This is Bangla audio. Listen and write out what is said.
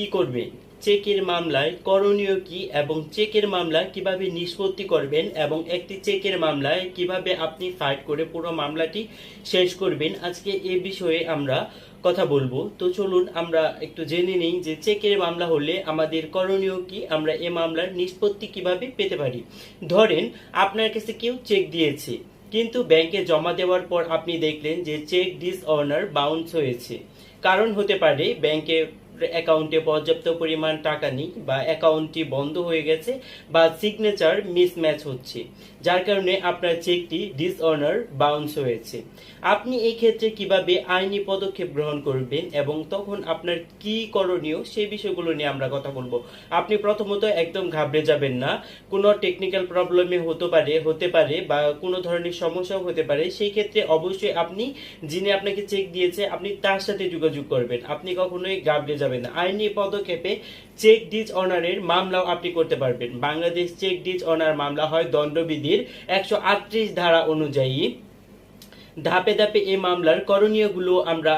কি করবেন চেকের মামলায় করণীয় কি এবং চেকের মামলা কীভাবে নিষ্পত্তি করবেন এবং একটি চেকের মামলায় কীভাবে আপনি ফাইট করে পুরো মামলাটি শেষ করবেন? আজকে এ বিষয়ে আমরা কথা বলব। তো চলুন, আমরা একটু জেনে নিই যে চেকের মামলা হলে আমাদের করণীয় কি, আমরা এ মামলার নিষ্পত্তি কীভাবে পেতে পারি? ধরেন, আপনার কাছে কেউ চেক দিয়েছে, কিন্তু ব্যাংকে জমা দেওয়ার পর আপনি দেখলেন যে চেক ডিস অনার বাউন্স হয়েছে। কারণ হতে পারে ব্যাংকে অ্যাকাউন্টে পর্যাপ্ত পরিমাণ টাকা নেই বা অ্যাকাউন্টটি বন্ধ হয়ে গেছে বা সিগনেচার মিসম্যাচ হচ্ছে, যার কারণে আপনার চেকটি ডিসঅনার বাউন্স হয়েছে। আপনি এই ক্ষেত্রে কীভাবে আইনি পদক্ষেপ গ্রহণ করবেন এবং তখন আপনার কি করণীয় সেই বিষয়গুলো নিয়ে আমরা কথা বলব। আপনি প্রথমত একদম ঘাবড়ে যাবেন না, কোনো টেকনিক্যাল প্রবলেমে হতে পারে হতে পারে বা কোনো ধরনের সমস্যাও হতে পারে, সেই ক্ষেত্রে অবশ্যই আপনি যিনি আপনাকে চেক দিয়েছে, আপনি তার সাথে যোগাযোগ করবেন। আপনি কখনোই ঘাবড়ে যাবেন। না আইনি পদক্ষেপে চেক ডিজ অনারের মামলাও আপনি করতে পারবেন। বাংলাদেশ চেক ডিজ অনার মামলা হয় দণ্ডবিধির একশো আটত্রিশ ধারা অনুযায়ী। ধাপে ধাপে এই মামলার করণীয়গুলো আমরা